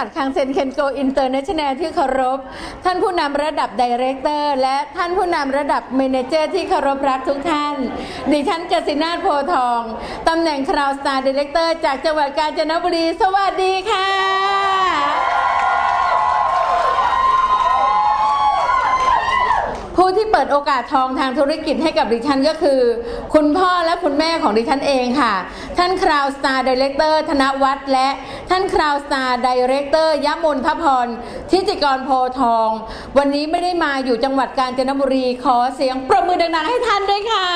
ารบริษัทคังเซนเคนโกอินเตอร์เนชั่นแนลที่เคารพ ท่านผู้นำระดับไดเรคเตอร์ และท่านผู้นำระดับเมนเจอร์ที่เคารพรักทุกท่าน ดิฉันกสินาโพทอง ตำแหน่งคราวสตาร์ดีเรกเตอร์จากจังหวัดกาญจนบุรี สวัสดีค่ะ ผู้ ที่เปิดโอกาสทองทางธุรกิจให้กับดิฉันก็คือ คุณพ่อและคุณแม่ของดิฉันเองค่ะ ท่านคราวสตาร์ดีเลกเตอร์ธนวัฒน์และท่านคราวสตาร์ดีเลกเตอร์ยมนทพรทิจิกรโพทอง วันนี้ไม่ได้มาอยู่จังหวัดกาญจนบุรีขอเสียงปรบมือดังๆให้ท่านด้วยค่ะ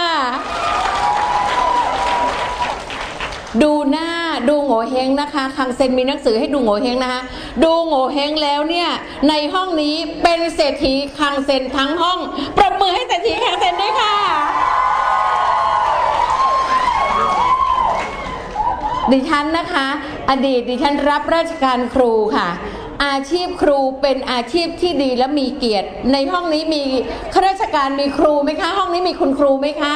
ดูหน้าดูโง่เฮงนะคะ คังเซนมีหนังสือให้ดูโง่เฮงนะคะ ดูโง่เฮงแล้วเนี่ย ในห้องนี้เป็นเศรษฐีคังเซนทั้งห้อง ปรบมือให้เศรษฐีคังเซนด้วยค่ะ ดิฉันนะคะ อดีตดิฉันรับราชการครูค่ะ อาชีพครูเป็นอาชีพที่ดีและมีเกียรติ ในห้องนี้มีข้าราชการมีครูไหมคะ ห้องนี้มีคุณครูไหมคะ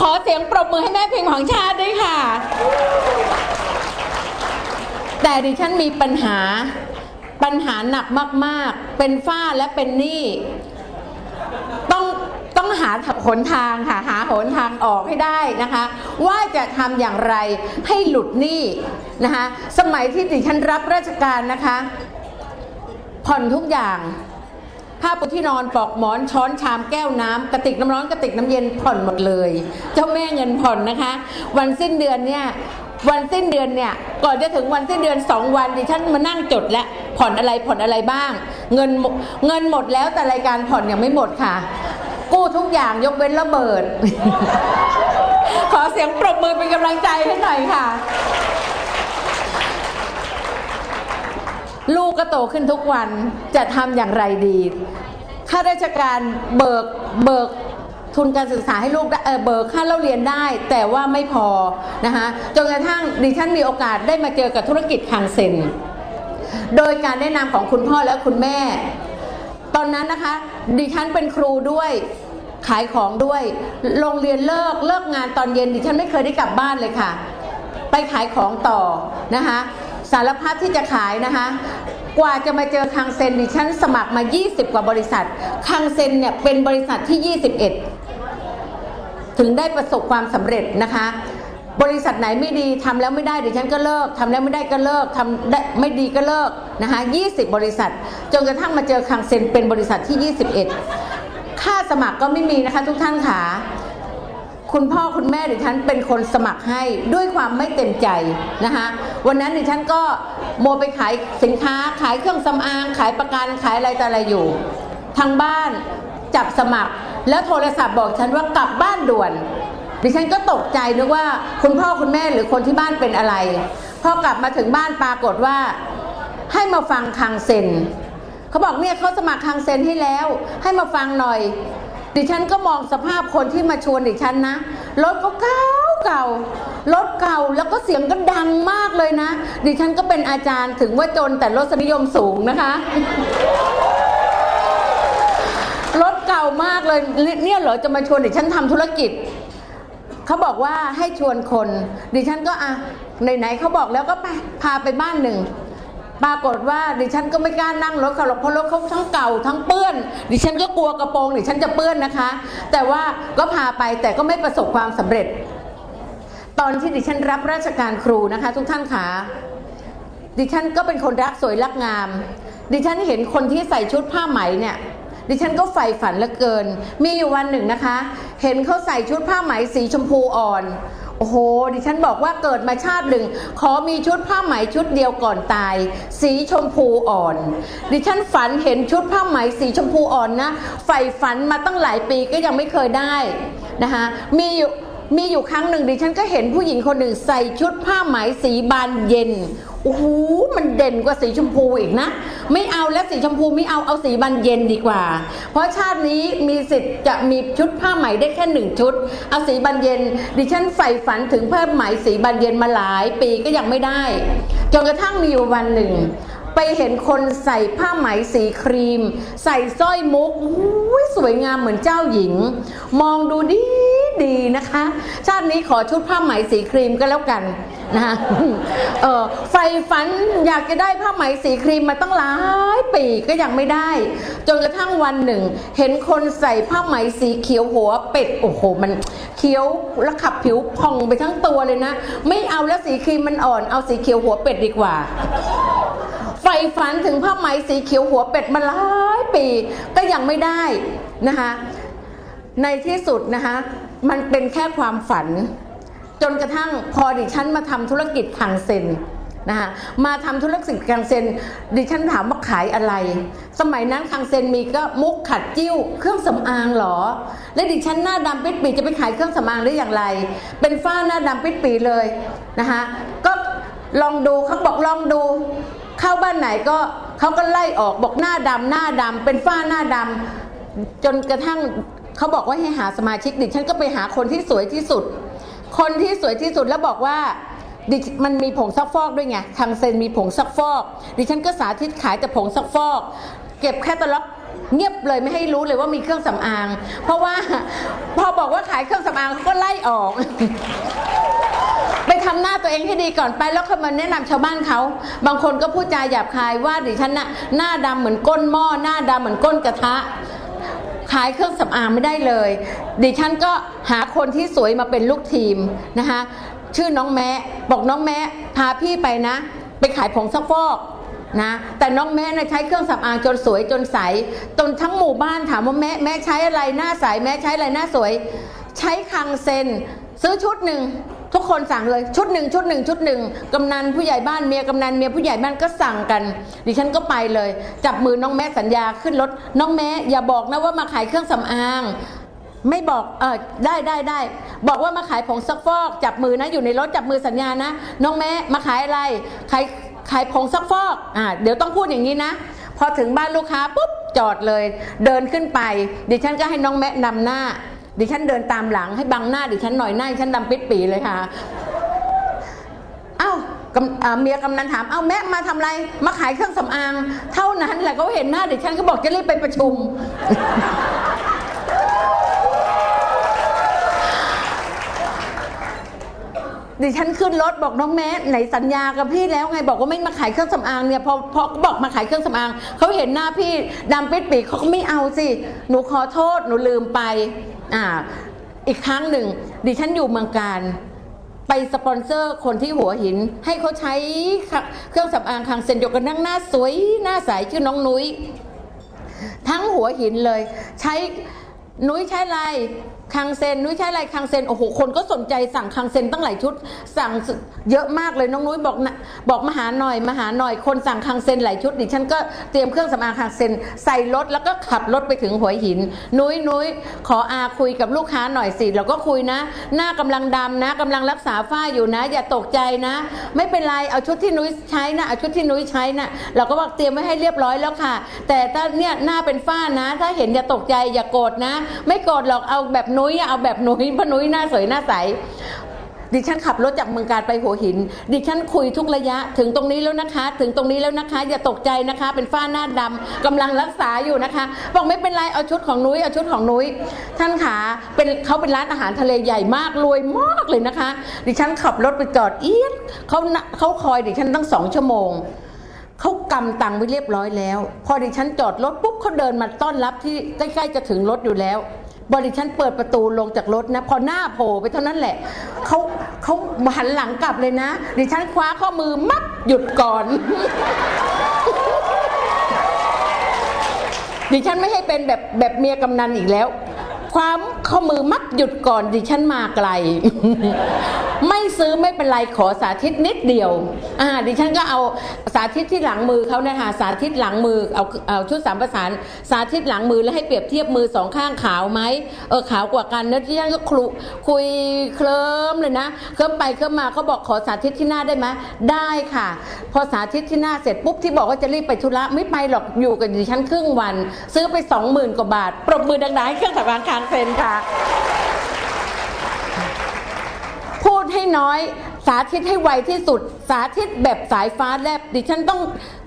ขอเสียงปรบมือให้แม่เพิมพ์ของชาติด้วยค่ะ แต่ดิฉันมีปัญหาปัญหาหนักมาก ๆ เป็นฝ้าและเป็นหนี้ต้องต้องหาหนทางค่ะหาหนทางออกให้ได้นะคะ ว่าจะทำอย่างไรให้หลุดหนี้ นะคะสมัยที่ดิฉันรับราชการนะคะ ผ่อนทุกอย่างผ้าปูที่นอนปลอกหมอนช้อนชามแก้วน้ำกระติกน้ำร้อนกระติกน้ำเย็นผ่อนหมดเลย เจ้าแม่เงินผ่อนนะคะ วันสิ้นเดือนเนี่ยวันสิ้นเดือนเนี่ยก่อนจะถึงวันสิ้นเดือนสองวันดิฉันมานั่งจดแล้วผ่อนอะไรผ่อนอะไรบ้าง เงินเงินหมดแล้วแต่รายการผ่อนยังไม่หมดค่ะ กู้ทุกอย่างยกเว้นระเบิด ขอเสียงปรบมือเป็นกำลังใจให้หน่อยค่ะ ลูกก็โตขึ้นทุกวันจะทำอย่างไรดีข้าราชการเบิกเบิกทุนการศึกษาให้ลูกเเบิกค่าเล่าเรียนได้ แต่ว่าไม่พอนะคะจนกระทั่งดิฉันมีโอกาสได้มาเจอกับธุรกิจคังเซนโดยการแนะนำของคุณพ่อและคุณแม่ ตอนนั้นนะคะดิฉันเป็นครูด้วยขายของด้วย โรงเรียนเลิกเลิกงานตอนเย็นดิฉันไม่เคยได้กลับบ้านเลยค่ะ ไปขายของต่อนะคะ สารพัดที่จะขายนะคะ กว่าจะมาเจอคังเซนดิฉันสมัครมา 20 กว่าบริษัท คังเซนเนี่ยเป็นบริษัทที่ 21 ถึงได้ประสบความสำเร็จนะคะ บริษัทไหนไม่ดีทำแล้วไม่ได้ดิฉันก็เลิกทำแล้วไม่ได้ก็เลิกทำได้ไม่ดีก็เลิกนะคะ20 บริษัท จนกระทั่งมาเจอคังเซนเป็นบริษัทที่ 21 ค่าสมัครก็ไม่มีนะคะทุกท่านค่ะ คุณพ่อคุณแม่ดิฉันเป็นคนสมัครให้ด้วยความไม่เต็มใจนะคะวันนั้นดิฉันก็โมวไปขายสินค้าขายเครื่องสำอางขายประกันขายอะไรต่ออะไรอยู่ ทางบ้านจับสมัคร แล้วโทรศัพท์บอกฉันว่ากลับบ้านด่วนดิฉันก็ตกใจนึกว่าคุณพ่อคุณแม่หรือคนที่บ้านเป็นอะไร พอกลับมาถึงบ้านปรากฏว่า ให้มาฟังคังเซนเขาบอกเนี่ยเขาสมัครคังเซนให้แล้ว ให้มาฟังหน่อย ดิฉันก็มองสภาพคนที่มาชวนดิฉันนะรถก็เก่าเก่ารถเก่าแล้วก็เสียงก็ดังมากเลยนะ ดิฉันก็เป็นอาจารย์ถึงว่าจนแต่รสนิยมสูงนะคะรถเก่ามากเลยเนี่ยเหรอจะมาชวนดิฉันทำธุรกิจเขาบอกว่าให้ชวนคน ดิฉันก็อะไหนๆเขาบอกแล้วก็ไปพาไปบ้านหนึ่ง ปรากฏว่าดิฉันก็ไม่กล้านั่งรถเขาหรอกเพราะรถเขาทั้งเก่าทั้งเปื้อน ดิฉันก็กลัวกระโปรงดิฉันจะเปื้อนนะคะ แต่ว่าก็พาไปแต่ก็ไม่ประสบความสำเร็จ ตอนที่ดิฉันรับราชการครูนะคะ ทุกท่านคะดิฉันก็เป็นคนรักสวยรักงาม ดิฉันเห็นคนที่ใส่ชุดผ้าไหมเนี่ยดิฉันก็ใฝ่ฝันเหลือเกิน มีอยู่วันหนึ่งนะคะ เห็นเขาใส่ชุดผ้าไหมสีชมพูอ่อน โอ้โห ดิฉันบอกว่าเกิดมาชาติหนึ่ง ขอมีชุดผ้าไหมชุดเดียวก่อนตาย สีชมพูอ่อน ดิฉันฝันเห็นชุดผ้าไหมสีชมพูอ่อนนะใฝ่ฝันมาตั้งหลายปีก็ยังไม่เคยได้นะคะมีอยู่ มีอยู่ครั้งหนึ่งดิฉันก็เห็นผู้หญิงคนหนึ่งใส่ชุดผ้าไหมสีบานเย็น โอ้โห มันเด่นกว่าสีชมพูอีกนะ ไม่เอาแล้วสีชมพูไม่เอาเอาสีบานเย็นดีกว่า เพราะชาตินี้มีสิทธิ์จะมีชุดผ้าไหมได้แค่หนึ่งชุด เอาสีบานเย็น ดิฉันใฝ่ฝันถึงผ้าไหมสีบานเย็นมาหลายปีก็ยังไม่ได้ จนกระทั่งมีอยู่วันหนึ่งไปเห็นคนใส่ผ้าไหมสีครีม ใส่สร้อยมุกสวยงามเหมือนเจ้าหญิง มองดูดี ดีนะคะ ชาตินี้ขอชุดผ้าไหมสีครีมก็แล้วกันนะคะเออไฟฝันอยากจะได้ผ้าไหมสีครีมมาตั้งหลายปีก็ยังไม่ได้ จนกระทั่งวันหนึ่ง เห็นคนใส่ผ้าไหมสีเขียวหัวเป็ดโอ้โหมันเขียวแล้วขับผิวพองไปทั้งตัวเลยนะ ไม่เอาแล้วสีครีมมันอ่อนเอาสีเขียวหัวเป็ดดีกว่าไฟฝันถึงผ้าไหมสีเขียวหัวเป็ดมาหลายปี ก็ยังไม่ได้นะคะในที่สุดนะคะ มันเป็นแค่ความฝัน จนกระทั่งพอดิฉันมาทำธุรกิจคังเซนนะคะมาทำธุรกิจคังเซนดิฉันถามว่าขายอะไร สมัยนั้นคังเซนมีก็มุกขัดจิ้ว เครื่องสำอางเหรอ และดิฉันหน้าดำปิดปีจะไปขายเครื่องสำอางได้อย่างไร เป็นฝ้าหน้าดำปิดปีเลยนะคะก็ลองดูเขาบอกลองดู เข้าบ้านไหนก็เขาก็ไล่ออกบอกหน้าดำหน้าดำเป็นฝ้าหน้าดำจนกระทั่ง เขาบอกว่าให้หาสมาชิกดิฉันก็ไปหาคนที่สวยที่สุด คนที่สวยที่สุดแล้วบอกว่าดิมันมีผงซักฟอกด้วยไงทางเซนมีผงซักฟอก ดิฉันก็สาธิตขายแต่ผงซักฟอก เก็บแคตตาล็อกเงียบเลยไม่ให้รู้เลยว่ามีเครื่องสำอาง เพราะว่าพอบอกว่าขายเครื่องสำอางก็ไล่ออก ไปทำหน้าตัวเองให้ดีก่อนไปแล้วค่อยมาแนะนำชาวบ้านเขา บางคนก็พูดจาหยาบคายว่าดิฉันน่ะหน้าดำเหมือนก้นหม้อหน้าดำเหมือนก้นกระทะ ขายเครื่องสำอางไม่ได้เลย ดิฉันก็หาคนที่สวยมาเป็นลูกทีมนะคะชื่อน้องแม้บอกน้องแม้พาพี่ไปนะ ไปขายผงซักฟอกนะแต่น้องแม้นะใช้เครื่องสำอางจนสวยจนใสจนทั้งหมู่บ้านถามว่าแม่แม่ใช้อะไรหน้าใสแม่ใช้อะไรหน้าสวย ใช้คังเซนซื้อชุดหนึ่ง ทุกคนสั่งเลยชุดหนึ่งชุดหนึ่งชุดหนึ่งกำนันผู้ใหญ่บ้านเมียกำนันเมียผู้ใหญ่บ้านก็สั่งกัน ดิฉันก็ไปเลย จับมือน้องแม่สัญญาขึ้นรถน้องแม่อย่าบอกนะว่ามาขายเครื่องสำอาง ไม่บอกเออได้ได้ได้บอกว่ามาขายผงซักฟอกจับมือนะอยู่ในรถจับมือสัญญานะ น้องแม่มาขายอะไรขายขายผงซักฟอกอ่าเดี๋ยวต้องพูดอย่างนี้นะ พอถึงบ้านลูกค้าปุ๊บจอดเลย เดินขึ้นไป ดิฉันก็ให้น้องแม่นำหน้า ดิฉันเดินตามหลังให้บังหน้าดิฉันหน่อยหน้าดิฉันดำปิดปีเลยค่ะเอ้ากำอ่าเมียกำนันถามเอ้าแม่มาทำอะไร มาขายเครื่องสำอาง เท่านั้นแหละเขาเห็นหน้าดิฉันก็บอกจะรีบไปประชุม ดิฉันขึ้นรถบอกน้องแม่ไหนสัญญากับพี่แล้วไงบอกว่าไม่มาขายเครื่องสำอางเนี่ยพอพอบอกมาขายเครื่องสำอางเขาเห็นหน้าพี่ดำปิดปีเขาก็ไม่เอาสิหนูขอโทษหนูลืมไป อ่าอีกครั้งหนึ่งดิฉันอยู่เมืองการไปสปอนเซอร์คนที่หัวหิน ให้เขาใช้เครื่องสำอางคางเซนโยกันนั่งหน้าสวยหน้าใสชื่อน้องนุ้ยทั้งหัวหินเลย ใช้นุ้ยใช้อะไร คังเซนนุ้ยใช้อะไรคังเซนโอ้โหคนก็สนใจสั่งคังเซนตั้งหลายชุด สั่งเยอะมากเลยน้องนุ้ยบอกนะบอกมาหาหน่อยมาหาหน่อย คนสั่งคังเซนหลายชุดดิฉันก็เตรียมเครื่องสำอางคังเซนใส่รถแล้วก็ขับรถไปถึงหัวหิน นุ้ยนุ้ยขออาคุยกับลูกค้าหน่อยสิเราก็คุยนะ หน้ากำลังดำนะกำลังรักษาฝ้าอยู่นะ อย่าตกใจนะ ไม่เป็นไรเอาชุดที่นุ้ยใช้นะเอาชุดที่นุ้ยใช้นะเราก็บอกเตรียมไว้ให้เรียบร้อยแล้วค่ะ แต่ถ้าเนี่ยหน้าเป็นฝ้านะ ถ้าเห็นอย่าตกใจอย่าโกรธนะ ไม่โกรธหรอกเอาแบบนุ้ยเอาแบบนุ้ยเพราะนุ้ยหน้าสวยหน้าใสดิฉันขับรถจากเมืองการไปหัวหิน ดิฉันคุยทุกระยะถึงตรงนี้แล้วนะคะ ถึงตรงนี้แล้วนะคะ อย่าตกใจนะคะ เป็นฝ้าหน้าดำกำลังรักษาอยู่นะคะ บอกไม่เป็นไรเอาชุดของนุ้ยเอาชุดของนุ้ยท่านขาเป็นเขาเป็นร้านอาหารทะเลใหญ่มากรวยมากเลยนะคะ ดิฉันขับรถไปจอดเอียดเขาเขาคอยดิฉันตั้งสองชั่วโมงเขากำตังไว้เรียบร้อยแล้ว พอดิฉันจอดรถปุ๊บเขาเดินมาต้อนรับที่ใกล้ๆจะถึงรถอยู่แล้ว บริฉันเปิดประตูลงจากรถนะ พอหน้าโผล่ไปเท่านั้นแหละเขาเขาหันหลังกลับเลยนะ ดิฉันคว้าข้อมือมัดหยุดก่อน ดิฉันไม่ให้เป็นแบบแบบเมียกำนันอีกแล้ว ความข้อมือมัดหยุดก่อนดิฉันมาไกล ไม่ซื้อไม่เป็นไรขอสาธิตนิดเดียวอ่าดิฉันก็เอาสาธิตที่หลังมือเขาเนี่ยค่ะสาธิตหลังมือเอาเอาชุดสามประสานสาธิตหลังมือแล้วให้เปรียบเทียบมือสองข้างขาวไหมเออขาวกว่ากันนะดิฉันก็คลุคุยเคลิ้มเลยนะเคลิ้มไปเคลิ้มมาเขาบอกขอสาธิตที่หน้าได้ไหมได้ค่ะ พอสาธิตที่หน้าเสร็จปุ๊บที่บอกว่าจะรีบไปธุระไม่ไปหรอกอยู่กับดิฉันครึ่งวัน ซื้อไปสองหมื่นกว่าบาท ปรบมือดังๆให้เครื่องสำอางคางเซนค่ะ พูดให้น้อย สาธิตให้ไวที่สุด สาธิตแบบสายฟ้าแลบดิฉันต้อง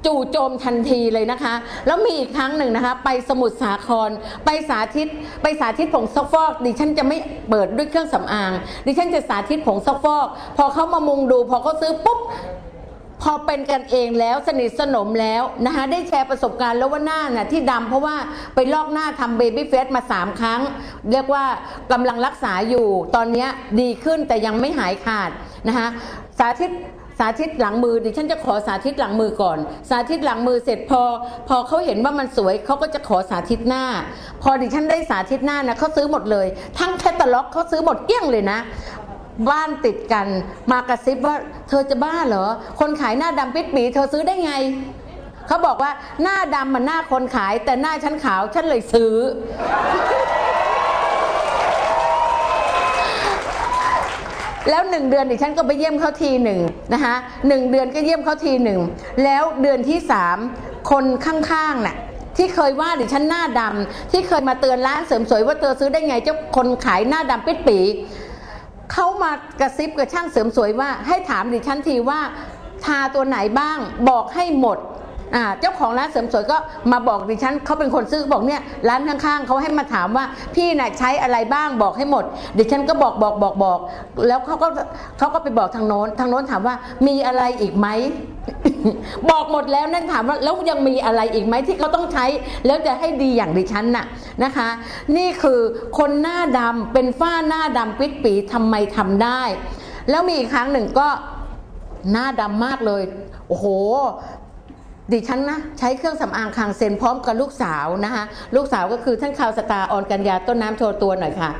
จู่โจมทันทีเลยนะคะ แล้วมีอีกครั้งหนึ่งนะคะ ไปสมุทรสาคร ไปสาธิต ไปสาธิตผงซักฟอก ดิฉันจะไม่เปิดด้วยเครื่องสำอาง ดิฉันจะสาธิตผงซักฟอก พอเขามามุงดู พอเขาซื้อปุ๊บ พอเป็นกันเองแล้วสนิทสนมแล้วนะคะได้แชร์ประสบการณ์แล้วว่าหน้าน่ะที่ดำเพราะว่าไปลอกหน้าทำเบบี้เฟสมา 3 ครั้ง เรียกว่ากำลังรักษาอยู่ ตอนนี้ดีขึ้นแต่ยังไม่หายขาดนะคะสาธิตสาธิตหลังมือดิฉันจะขอสาธิตหลังมือก่อน สาธิตหลังมือเสร็จพอ พอเขาเห็นว่ามันสวยเขาก็จะขอสาธิตหน้า พอดิฉันได้สาธิตหน้านะเขาซื้อหมดเลย ทั้งแคตตาล็อกเขาซื้อหมดเกลี้ยงเลยนะ บ้านติดกัน มากระซิบว่าเธอจะบ้าเหรอ คนขายหน้าดำปิดปีเธอซื้อได้ไงเขาบอกว่าหน้าดำมันหน้าคนขาย แต่หน้าฉันขาวฉันเลยซื้อ แล้วหนึ่งเดือนดิฉันก็ไปเยี่ยมเขาทีหนึ่งนะคะหนึ่งเดือนก็เยี่ยมเขาทีหนึ่งแล้วเดือนที่สามคนข้างๆน่ะที่เคยว่าดิฉันหน้าดำที่เคยมาเตือนร้านเสริมสวยว่าเธอซื้อได้ไงเจ้าคนขายหน้าดำปิดปี เขามากระซิบกับช่างเสริมสวยว่าให้ถามดิฉันทีว่าทาตัวไหนบ้างบอกให้หมด อ่าเจ้าของร้านเสริมสวยก็มาบอกดิฉันเขาเป็นคนซื้อบอกเนี่ยร้านข้างๆเขาให้มาถามว่าพี่น่ะใช้อะไรบ้างบอกให้หมดดิฉันก็บอกบอกบอกบอก แล้วเขาก็เขาก็ไปบอกทางโน้นทางโน้นถามว่ามีอะไรอีกไหมบอกหมดแล้วนั่นถามว่าแล้วยังมีอะไรอีกไหมที่เขาต้องใช้ แล้วจะให้ดีอย่างดิฉันน่ะนะคะ นี่คือคนหน้าดำเป็นฝ้าหน้าดำปิดปีทำไมทำได้ แล้วมีอีกครั้งหนึ่งก็หน้าดำมากเลย โอ้โห ดิฉันนะใช้เครื่องสำอางคางเซนพร้อมกับลูกสาวนะคะลูกสาวก็คือท่านข่าวสตาออนกัญญาต้นน้ำโชว์ตัวหน่อยค่ะ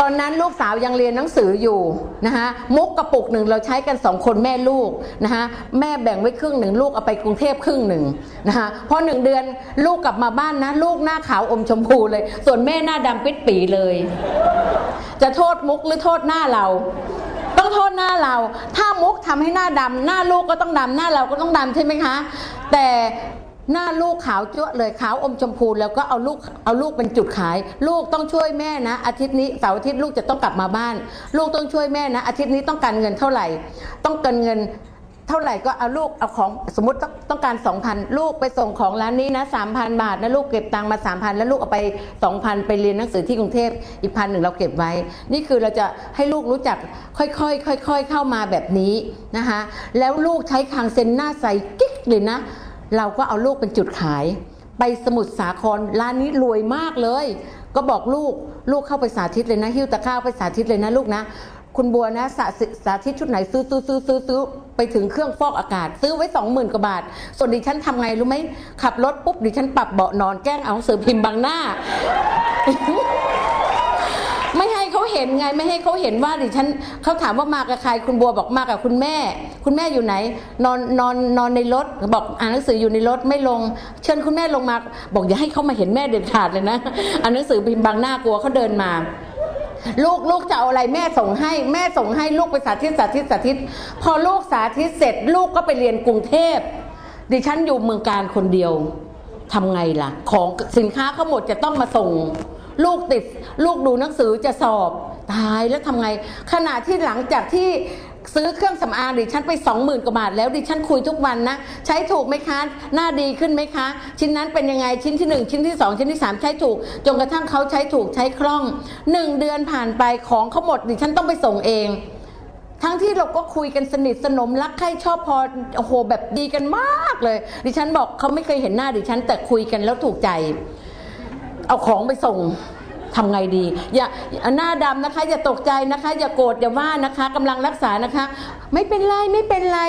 ตอนนั้นลูกสาวยังเรียนหนังสืออยู่นะคะมุกกระปุกหนึ่งเราใช้กันสองคนแม่ลูกนะคะแม่แบ่งไว้ครึ่งหนึ่งลูกเอาไปกรุงเทพครึ่งหนึ่งนะคะพอหนึ่งเดือนลูกกลับมาบ้านนะ ลูกหน้าขาวอมชมพูเลย ส่วนแม่หน้าดำปิดปีเลย จะโทษมุกหรือโทษหน้าเรา ต้องโทษหน้าเรา ถ้ามุกทำให้หน้าดำหน้าลูกก็ต้องดำหน้าเราก็ต้องดำใช่ไหมคะ แต่หน้าลูกขาวจ้วะเลยขาวอมชมพูแล้วก็เอาลูกเอาลูกเป็นจุดขาย ลูกต้องช่วยแม่นะ อาทิตย์นี้เสาร์อาทิตย์ลูกจะต้องกลับมาบ้าน ลูกต้องช่วยแม่นะ อาทิตย์นี้ต้องการเงินเท่าไหร่ ต้องการเงิน เท่าไหร่ก็เอาลูกเอาของสมมติต้องต้องการ2,000ลูกไปส่งของร้านนี้นะ3,000บาทนะลูกเก็บตังค์มา3,000แล้วลูกเอาไป2,000ไปเรียนหนังสือที่กรุงเทพอีกพันหนึ่งเราเก็บไว้ นี่คือเราจะให้ลูกรู้จักค่อยๆค่อย ๆ เข้ามาแบบนี้นะคะแล้วลูกใช้คางเซ็นหน้าใสกิ๊กเลยนะ เราก็เอาลูกเป็นจุดขาย ไปสมุทรสาครร้านนี้รวยมากเลย ก็บอกลูกลูกเข้าไปสาธิตเลยนะ หิ้วตะข้าวไปสาธิตเลยนะลูกนะ คุณบัวนะสาธิตสาธิตชุดไหนซื้อซื้อซื้อซื้อซื้อไปถึงเครื่องฟอกอากาศ ซื้อไว้สองหมื่นกว่าบาท ส่วนดิฉันทำไงรู้ไหมขับรถปุ๊บดิฉันปรับเบาะนอนแกล้งเอาหนังสือพิมพ์บังหน้า ไม่ให้เขาเห็นไงไม่ให้เขาเห็นว่าดิฉันเขาถามว่ามากับใครคุณบัวบอกมากับคุณแม่ คุณแม่อยู่ไหน นอนนอนนอนในรถบอกอ่านหนังสืออยู่ในรถไม่ลง เชิญคุณแม่ลงมา บอกอย่าให้เขามาเห็นแม่เด็ดขาดเลยนะอ่านหนังสือพิมพ์บังหน้ากลัวเขาเดินมา ลูกลูกจะเอาอะไรแม่ส่งให้ แม่ส่งให้ลูกไปสาธิตสาธิตสาธิต พอลูกสาธิตเสร็จ ลูกก็ไปเรียนกรุงเทพดิฉันอยู่เมืองการคนเดียวทำไงล่ะ ของสินค้าเขาหมดจะต้องมาส่ง ลูกติด ลูกดูหนังสือจะสอบ ตายแล้วทำไง ขณะที่หลังจากที่ ซื้อเครื่องสำอางดิฉันไปสองหมื่นกว่าบาทแล้วดิฉันคุยทุกวันนะ ใช้ถูกไหมคะ หน้าดีขึ้นไหมคะ ชิ้นนั้นเป็นยังไงชิ้นที่หนึ่งชิ้นที่สองชิ้นที่สามใช้ถูก จนกระทั่งเขาใช้ถูกใช้คล่องหนึ่งเดือนผ่านไปของเขาหมดดิฉันต้องไปส่งเองทั้งที่เราก็คุยกันสนิทสนมรักใคร่ชอบพอโอ้โหแบบดีกันมากเลย ดิฉันบอกเขาไม่เคยเห็นหน้าดิฉันแต่คุยกันแล้วถูกใจ เอาของไปส่ง ทำไงดี อย่าหน้าดำนะคะ อย่าตกใจนะคะ อย่าโกรธอย่าว่านะคะกำลังรักษานะคะ ไม่เป็นไรไม่เป็นไร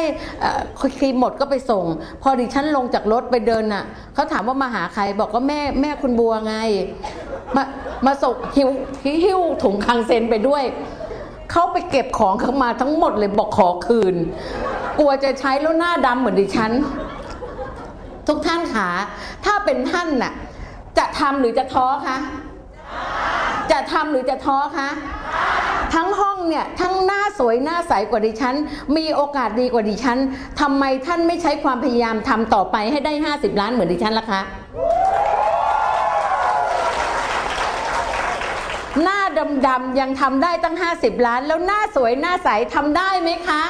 ครีมหมดก็ไปส่ง พอดิฉันลงจากรถไปเดินน่ะเขาถามว่ามาหาใครบอกว่าแม่แม่คุณบัวไง มามาส่งหิวหิ้วถุงคังเซนไปด้วยเขาไปเก็บของเขามาทั้งหมดเลยบอกขอคืน กลัวจะใช้แล้วหน้าดำเหมือนดิฉัน ทุกท่านคะถ้าเป็นท่านน่ะ จะทำหรือจะท้อคะ จะทำหรือจะท้อคะทั้งห้องเนี่ยทั้งหน้าสวยหน้าใสกว่าดิฉัน มีโอกาสดีกว่าดิฉันทำไมท่านไม่ใช้ความพยายามทำต่อไปให้ได้ 50 ล้านเหมือนดิฉันล่ะคะหน้าดำๆยังทำได้ตั้ง 50 ล้าน แล้วหน้าสวยหน้าใสทำได้ไหมคะ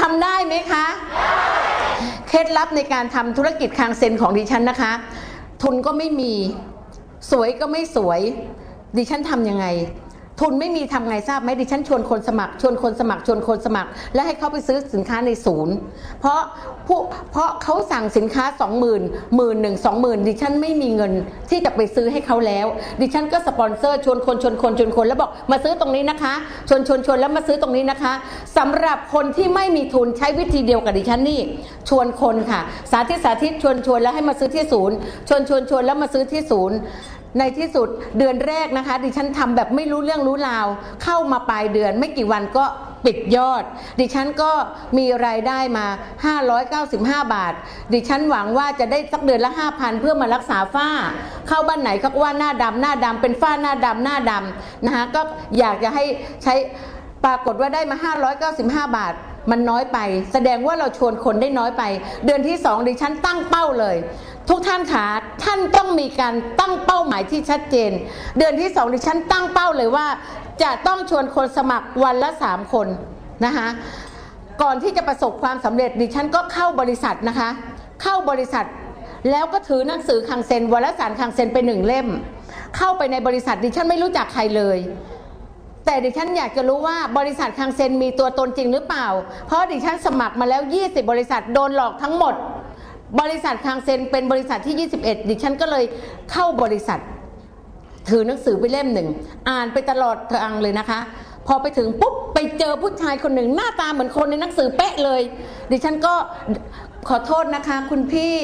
ทำได้ไหมคะ เคล็ดลับในการทำธุรกิจคางเซนของดิฉันนะคะ ทุนก็ไม่มี สวยก็ไม่สวย ดิฉันทำยังไง ทุนไม่มีทำไงทราบไหมดิฉันชวนคนสมัคร ชวนคนสมัคร ชวนคนสมัคร และให้เขาไปซื้อสินค้าในศูนย์ เพราะผู้เพราะเขาสั่งสินค้า2 0 0 0 0 0 0 0 0 0 2 0,000ดิฉันไม่มีเงินที่จะไปซื้อให้เขาแล้ว ดิฉันก็สปอนเซอร์ชวนคนชวนคนชวนคนแล้วบอกมาซื้อตรงนี้นะคะ ชวนชวนชวนแล้วมาซื้อตรงนี้นะคะสำหรับคนที่ไม่มีทุนใช้วิธีเดียวกับดิฉันนี่ ชวนคนค่ะ สาธิตสาธิตชวนชวนแล้วให้มาซื้อที่ศูนย์ ชวนชวนชวนแล้วมาซื้อที่ศูนย์ ในที่สุดเดือนแรกนะคะ ดิฉันทำแบบไม่รู้เรื่องรู้ราว เข้ามาปลายเดือนไม่กี่วันก็ปิดยอด ดิฉันก็มีรายได้มา 595 บาท ดิฉันหวังว่าจะได้สักเดือนละ 5,000 เพื่อมารักษาฝ้า เข้าบ้านไหนเขาก็ว่าหน้าดำหน้าดำเป็นฝ้าหน้าดำหน้าดำนะคะก็อยากจะให้ใช้ปรากฏว่าได้มา 595 บาทมันน้อยไป แสดงว่าเราชวนคนได้น้อยไป เดือนที่ 2 ดิฉันตั้งเป้าเลย ทุกท่านคะท่านต้องมีการตั้งเป้าหมายที่ชัดเจน เดือนที่2ดิฉันตั้งเป้าเลยว่า จะต้องชวนคนสมัครวันละ 3 คนนะคะก่อนที่จะประสบความสำเร็จดิฉันก็เข้าบริษัทนะคะ เข้าบริษัทแล้วก็ถือหนังสือคังเซนวารสารคังเซนไปหนึ่งเล่ม เข้าไปในบริษัทดิฉันไม่รู้จักใครเลย แต่ดิฉันอยากจะรู้ว่าบริษัทคังเซนมีตัวตนจริงหรือเปล่า เพราะดิฉันสมัครมาแล้ว 20 บริษัทโดนหลอกทั้งหมด บริษัทคังเซนเป็นบริษัทที่ 21 ดิฉันก็เลยเข้าบริษัท ถือหนังสือไปเล่มหนึ่ง อ่านไปตลอดทางเลยนะคะ พอไปถึงปุ๊บไปเจอผู้ชายคนหนึ่งหน้าตาเหมือนคนในหนังสือเป๊ะเลย ดิฉันก็ขอโทษนะคะ คุณพี่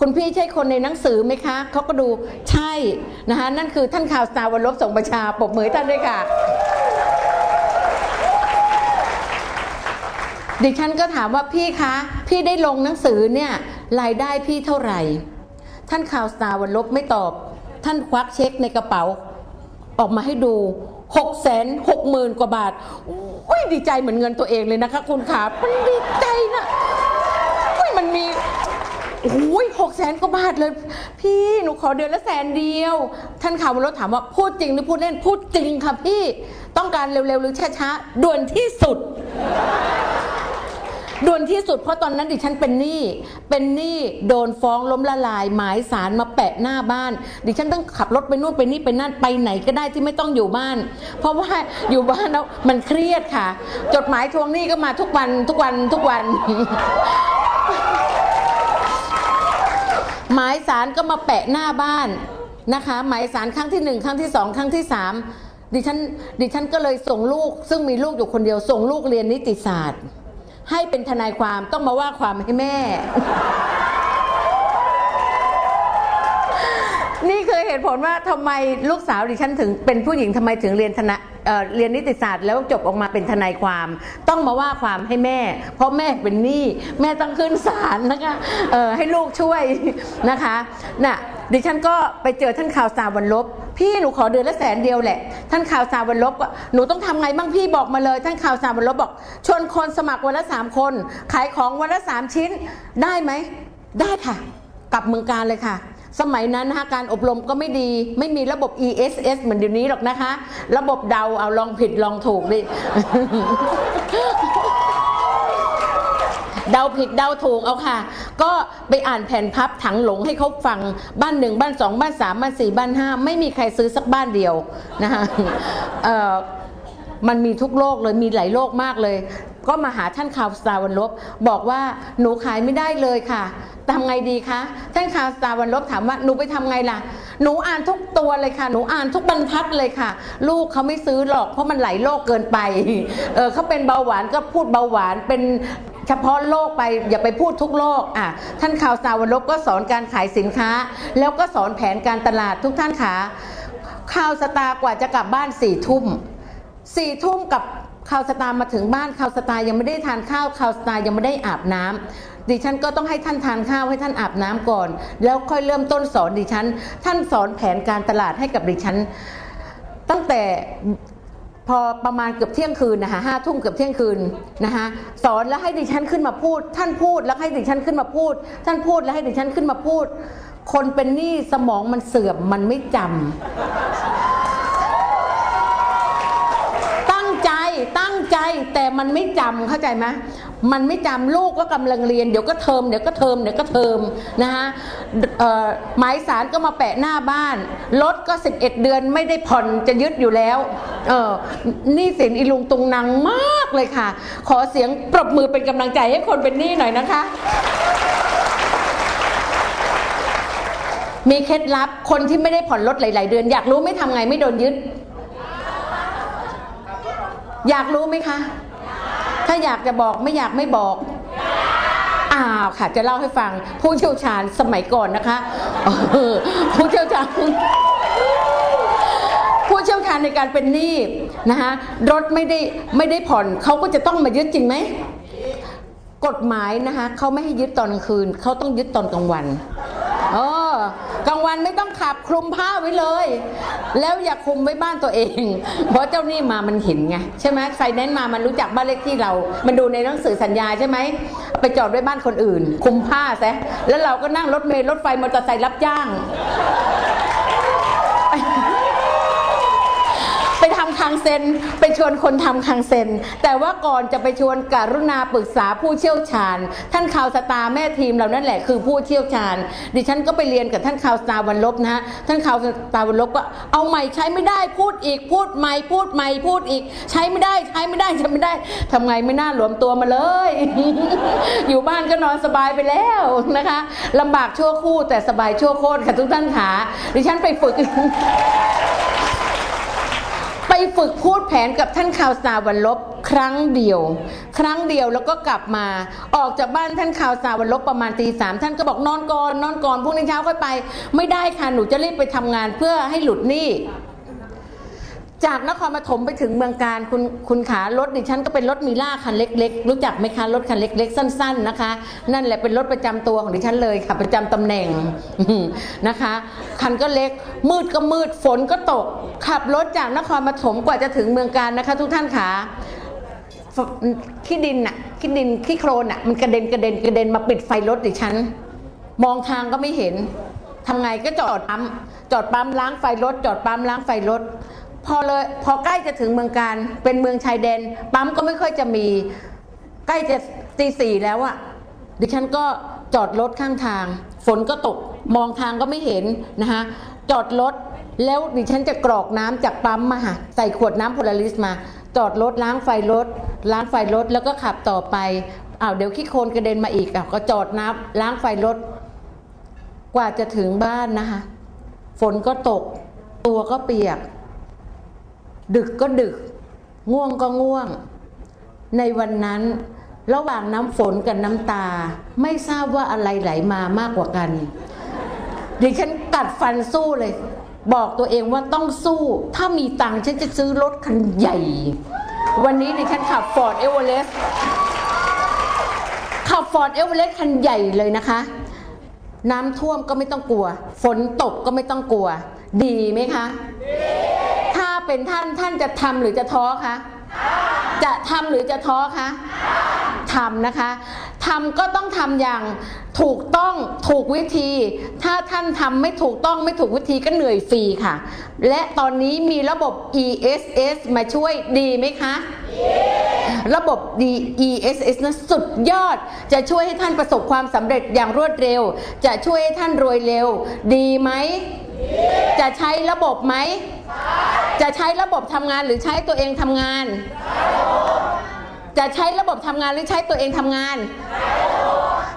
คุณพี่ใช่คนในหนังสือไหมคะเขาก็ดูใช่นะคะนั่นคือท่านข่าวสตารวันลบส่งประชาปรบมือท่านด้วยค่ะดิฉันก็ถามว่าพี่คะ พี่ได้ลงหนังสือเนี่ย รายได้พี่เท่าไหร่ ท่านข่าวสตาร์วันลบไม่ตอบ ท่านควักเช็คในกระเป๋า ออกมาให้ดูหกแสนหกหมื่นกว่าบาทอุ้ยดีใจเหมือนเงินตัวเองเลยนะคะ คุณขามันดีใจนะอุ้ยมันมีโอ้ยหกแสนกว่าบาทเลย พี่หนูขอเดือนละแสนเดียว ท่านข่าววันลบถามว่าพูดจริงหรือพูดเล่นพูดจริงค่ะพี่ต้องการเร็วๆหรือช้าๆด่วนที่สุด ด่วนที่สุดเพราะตอนนั้นดิฉันเป็นหนี้ เป็นหนี้โดนฟ้องล้มละลาย หมายสารมาแปะหน้าบ้าน ดิฉันต้องขับรถไปนู่นไปนี่ไปนั่นไปไหนก็ได้ที่ไม่ต้องอยู่บ้าน เพราะว่าอยู่บ้านแล้วมันเครียดค่ะ จดหมายทวงหนี้ก็มาทุกวันทุกวันทุกวันหมายสารก็มาแปะหน้าบ้านนะคะ หมายสารครั้งที่หนึ่งครั้งที่สองครั้งที่สามดิฉันดิฉันก็เลยส่งลูก ซึ่งมีลูกอยู่คนเดียวส่งลูกเรียนนิติศาสตร์ ให้เป็นทนายความต้องมาว่าความให้แม่ นี่คือเหตุผลว่าทำไมลูกสาวดิฉันถึงเป็นผู้หญิงทำไมถึงเรียนธนาเเรียนนิติศาสตร์แล้วจบออกมาเป็นทนายความ ต้องมาว่าความให้แม่ เพราะแม่เป็นหนี้แม่ต้องขึ้นศาลนะคะให้ลูกช่วยนะคะน่ะ ดิฉันก็ไปเจอท่านข่าวสารวันลบ พี่หนูขอเดือนละแสนเดียวแหละ ท่านข่าวสารวันลบหนูต้องทำไงบ้างพี่บอกมาเลย ท่านข่าวสารวันลบบอก ชวนคนสมัครวันละสามคน ขายของวันละสามชิ้นได้ไหม ได้ค่ะ กลับเมืองการเลยค่ะสมัยนั้นนะคะการอบรมก็ไม่ดีไม่มีระบบ ESS เหมือนเดี๋ยวนี้หรอกนะคะ ระบบเดาเอาลองผิดลองถูกดิ เดาผิดเดาถูกเอาค่ะ ก็ไปอ่านแผ่นพับถังหลงให้เขาฟังบ้านหนึ่งบ้านสองบ้านสามบ้านสี่บ้านห้าไม่มีใครซื้อสักบ้านเดียวนะคะเอ่อมันมีทุกโลกเลยมีหลายโลกมากเลย ก็มาหาท่านข่าวสตาวันลบบอกว่าหนูขายไม่ได้เลยค่ะทำไงดีคะท่านข่าวสตาวันลบถามว่าหนูไปทำไงล่ะ หนูอ่านทุกตัวเลยค่ะ หนูอ่านทุกบรรทัดเลยค่ะ ลูกเขาไม่ซื้อหรอกเพราะมันหลายโรคเกินไปเออเขาเป็นเบาหวานก็พูดเบาหวานเป็น เฉพาะโรคไปอย่าไปพูดทุกโรคอะท่านข่าวสาวนลบก็สอนการขายสินค้า แล้วก็สอนแผนการตลาดทุกท่านขาข่าวสตาร์กว่าจะกลับบ้านสี่ทุ่มสี่ทุ่มกับข่าวสตาร์มาถึงบ้านข่าวสตาร์ยังไม่ได้ทานข้าวข่าวสตาร์ยังไม่ได้อาบน้ำดิฉันก็ต้องให้ท่านทานข้าวให้ท่านอาบน้ำก่อน แล้วค่อยเริ่มต้นสอนดิฉัน ท่านสอนแผนการตลาดให้กับดิฉัน ตั้งแต่ พอประมาณเกือบเที่ยงคืนนะคะห้าทุ่มเกือบเที่ยงคืนนะคะสอนแล้วให้ดิฉันขึ้นมาพูด ท่านพูดแล้วให้ดิฉันขึ้นมาพูด ท่านพูดแล้วให้ดิฉันขึ้นมาพูด คนเป็นหนี้สมองมันเสื่อมมันไม่จำ แต่มันไม่จำเข้าใจไหมมันไม่จำลูกก็กำลังเรียนเดี๋ยวก็เทอมเดี๋ยวก็เทอมเดี๋ยวก็เทอมนะคะหมายสารก็มาแปะหน้าบ้านรถก็ 11 เดือนไม่ได้ผ่อนจะยึดอยู่แล้วเออนี่สินอีลุงตุงนังมากเลยค่ะ ขอเสียงปรบมือเป็นกำลังใจให้คนเป็นหนี้หน่อยนะคะ มีเคล็ดลับคนที่ไม่ได้ผ่อนรถหลาย ๆ เดือน อยากรู้ไม่ทำไงไม่โดนยึด อยากรู้ไหมคะ ถ้าอยากจะบอกไม่อยากไม่บอก อ้าวค่ะ จะเล่าให้ฟังผู้เชี่ยวชาญสมัยก่อนนะคะผู้เชี่ยวชาญผู้เชี่ยวชาญในการเป็นหนี้นะคะรถไม่ได้ไม่ได้ผ่อนเขาก็จะต้องมายึดจริงไหมกฎหมายนะคะเขาไม่ให้ยึดตอนกลางคืนเขาต้องยึดตอนกลางวันเออกลางวันไม่ต้องขับคลุมผ้าไว้เลย แล้วอย่าคุมไว้บ้านตัวเอง เพราะเจ้าหนี้มามันเห็นไงใช่ไหมไฟแนนซ์มามันรู้จักบ้านเลขที่เรา มันดูในหนังสือสัญญาใช่ไหมไปจอดไว้บ้านคนอื่น คุมผ้าซะแล้วเราก็นั่งรถเมล์รถไฟมอเตอร์ไซค์รับจ้าง ไปทำคั งเซนไปชวนคนทำคังเซนแต่ว่าก่อนจะไปชวนกรุณาปรึกษาผู้เชี่ยวชาญ ท่านข่าวสตาแม่ทีมเรานั่นแหละคือผู้เชี่ยวชาญ ดิฉันก็ไปเรียนกับท่านข่าวสตาวันลบนะฮะท่านข่าวสตาวันลบก็เอาใหม่ใช้ไม่ได้พูดอีกพูดใหม่พูดใหม่พูดอีก ใช้ไม่ได้ใช้ไม่ได้ใช้ไม่ได้ทำไงไม่น่าหลวมตัวมาเลย อยู่บ้านก็นอนสบายไปแล้วนะคะลำบากชั่วคู่แต่สบายชั่วโคตรค่ะทุกท่านขาดิฉันไปฝึก ฝึกพูดแผนกับท่านข่าวสาวันลบครั้งเดียว ครั้งเดียวแล้วก็กลับมาออกจากบ้านท่านข่าวสาวันลบประมาณตีสามท่านก็บอกนอนก่อนนอนก่อนพรุ่งนี้เช้าค่อยไป ไม่ได้ค่ะหนูจะรีบไปทำงานเพื่อให้หลุดหนี้ จากนครปฐมไปถึงเมืองการคุณคุณขารถดิฉันก็เป็นรถมีล่าคันเล็ก ๆ รู้จักไหมคะรถคันเล็ก ๆ สั้น ๆนะคะ นั่นแหละเป็นรถประจำตัวของดิฉันเลยค่ะ ประจำตำแหน่งนะคะ คันก็เล็ก มืดก็มืดฝนก็ตก ขับรถจากนครปฐมกว่าจะถึงเมืองการนะคะ ทุกท่านค่ะขี้ดินน่ะขี้ดินขี้โครนน่ะมันกระเด็นกระเด็นกระเด็นมาปิดไฟรถดิฉัน มองทางก็ไม่เห็นทำไงก็จอดปั๊มจอดปั๊มล้างไฟรถ จอดปั๊มล้างไฟรถ พอเลยพอใกล้จะถึงเมืองการเป็นเมืองชายแดน ปั๊มก็ไม่ค่อยจะมีใกล้จะตีสี่แล้วอะดิฉันก็จอดรถข้างทาง ฝนก็ตกมองทางก็ไม่เห็นนะคะจอดรถแล้วดิฉันจะกรอกน้ำจากปั๊มมาค่ะใส่ขวดน้ำโพลาริสมา จอดรถล้างไฟรถ ล้างไฟรถแล้วก็ขับต่อไปอ้าวเดี๋ยวขี้โคลนกระเด็นมาอีกอะก็จอดน้ำล้างไฟรถ กว่าจะถึงบ้านนะคะ ฝนก็ตก ตัวก็เปียก ดึกก็ดึก ง่วงก็ง่วง ในวันนั้นระหว่างน้ำฝนกับน้ำตา ไม่ทราบว่าอะไรไหลมามากกว่ากัน ดิฉันกัดฟันสู้เลย บอกตัวเองว่าต้องสู้ ถ้ามีตังค์ฉันจะซื้อรถคันใหญ่ วันนี้ดิฉันขับฟอร์ดเอเวอเรสต์ขับฟอร์ดเอเวอเรสต์คันใหญ่เลยนะคะ น้ำท่วมก็ไม่ต้องกลัว ฝนตกก็ไม่ต้องกลัว ดีไหมคะถ้า เป็นท่านท่านจะทำหรือจะท้อคะจะทำหรือจะท้อคะทำนะคะทำก็ต้องทำอย่างถูกต้องถูกวิธี ถ้าท่านทำไม่ถูกต้องไม่ถูกวิธีก็เหนื่อยฟรีค่ะ และตอนนี้มีระบบ ESS มาช่วยดีไหมคะ ระบบ ESS นะสุดยอด จะช่วยให้ท่านประสบความสำเร็จอย่างรวดเร็ว จะช่วยให้ท่านรวยเร็ว ดีไหม จะใช้ระบบไหม จะใช้ระบบทำงานหรือใช้ตัวเองทำงาน จะใช้ระบบทำงานหรือใช้ตัวเองทำงาน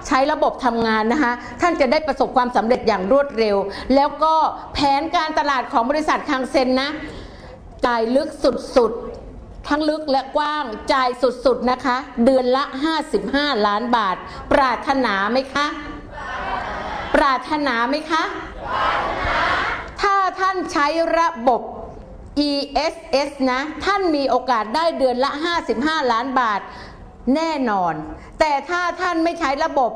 ใช้ระบบทำงานนะคะ ท่านจะได้ประสบความสำเร็จอย่างรวดเร็ว แล้วก็แผนการตลาดของบริษัทคังเซนนะจ่ายลึกสุดๆ ทั้งลึกและกว้างจ่ายสุดๆนะคะ เดือนละ 55 ล้านบาท ปรารถนาไหมคะ ปรารถนาไหมคะถ้า ท่านใช้ระบบ ESS นะ ท่านมีโอกาสได้เดือนละ 55 ล้านบาทแน่นอน แต่ถ้าท่านไม่ใช้ระบบ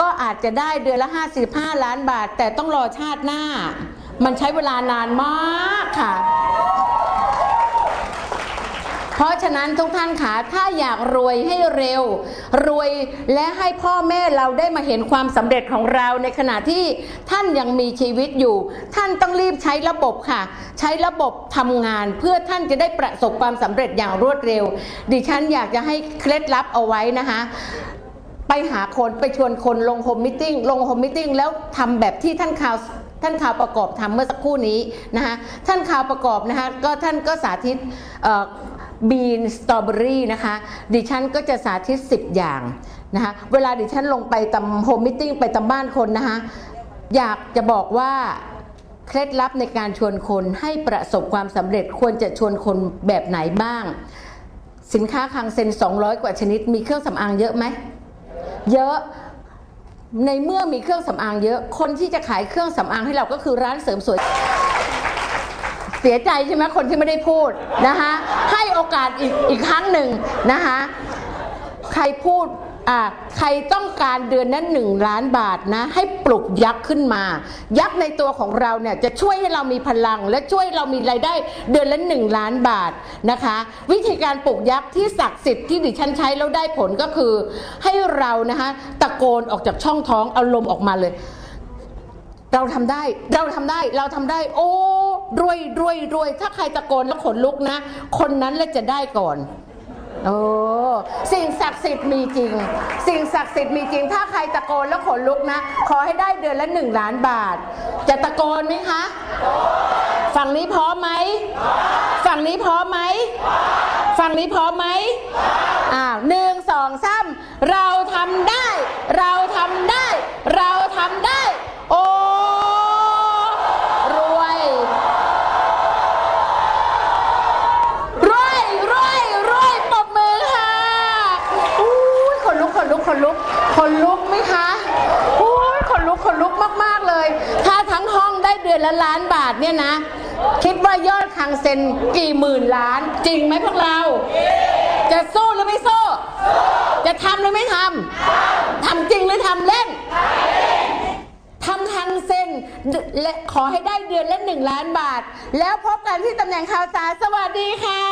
ก็อาจจะได้เดือนละ 55 ล้านบาท แต่ต้องรอชาติหน้า มันใช้เวลานานมากค่ะ เพราะฉะนั้นทุกท่านคะถ้าอยากรวยให้เร็ว รวยและให้พ่อแม่เราได้มาเห็นความสำเร็จของเราในขณะที่ท่านยังมีชีวิตอยู่ ท่านต้องรีบใช้ระบบค่ะ ใช้ระบบทำงาน เพื่อท่านจะได้ประสบความสำเร็จอย่างรวดเร็ว ดิฉันอยากจะให้เคล็ดลับเอาไว้นะคะไปหาคนไปชวนคนลงโฮมมิทติ้งลงโฮมมิทติ้งแล้วทำแบบที่ท่านข่าวท่านข่าวประกอบทำเมื่อสักครู่นี้นะคะท่านข่าวประกอบนะคะก็ท่านก็สาธิต บีนสตรอเบอรี่นะคะ ดิฉันก็จะสาธิต 10 อย่างนะคะ เวลาดิฉันลงไปตามโฮมมิทติ้งไปตามบ้านคนนะคะ อยากจะบอกว่าเคล็ดลับในการชวนคนให้ประสบความสำเร็จควรจะชวนคนแบบไหนบ้าง สินค้าคลังเซ็น 200 กว่าชนิด มีเครื่องสำอางเยอะไหม เยอะในเมื่อมีเครื่องสำอางเยอะ คนที่จะขายเครื่องสำอางให้เราก็คือร้านเสริมสวย เสียใจใช่ไหมคนที่ไม่ได้พูดนะคะให้โอกาสอีกอีกครั้งหนึ่งนะคะใครพูดใครต้องการเดือนนั้นหนึ่งล้านบาทนะ ให้ปลุกยักษ์ขึ้นมา ยักษ์ในตัวของเราเนี่ยจะช่วยให้เรามีพลัง และช่วยเรามีรายได้เดือนละหนึ่งล้านบาทนะคะ วิธีการปลุกยักษ์ที่ศักดิ์สิทธิ์ที่ดิฉันใช้แล้วได้ผลก็คือ ให้เรานะคะตะโกนออกจากช่องท้องเอาลมออกมาเลย เราทำได้เราทำได้เราทำได้ โอ้ รวยรวยรวยถ้าใครตะโกนแล้วขนลุกนะ คนนั้นแหละจะได้ก่อนโอ้สิ่งศักดิ์สิทธิ์มีจริง สิ่งศักดิ์สิทธิ์มีจริง ถ้าใครตะโกนแล้วขนลุกนะ ขอให้ได้เดือนละหนึ่งล้านบาท จะตะโกนไหมคะ ฝั่งนี้พร้อมไหม ฝั่งนี้พร้อมไหม ฝั่งนี้พร้อมไหมอ้าวหนึ่งสองสามเราทำได้ เราทำได้ เราทำได้ โอ้ รวย รวย รวย รวยปรบมือค่ะอุ้ยขนลุก ขนลุก ขนลุก ขนลุกไหมคะอุ้ยขนลุก ขนลุกมาก ๆ เลย ถ้าทั้งห้องได้เดือน ละล้านบาทเนี่ยนะ คิดว่ายอดคังเซ็นกี่หมื่นล้าน จริงไหมพวกเรา จะสู้หรือไม่สู้ จะทำหรือไม่ทำทำจริงหรือทำเล่นทำทันเซ็นและขอให้ได้เดือนละหนึ่งล้านบาท แล้วพบกันที่ตำแหน่งข่าวสารสวัสดีค่ะ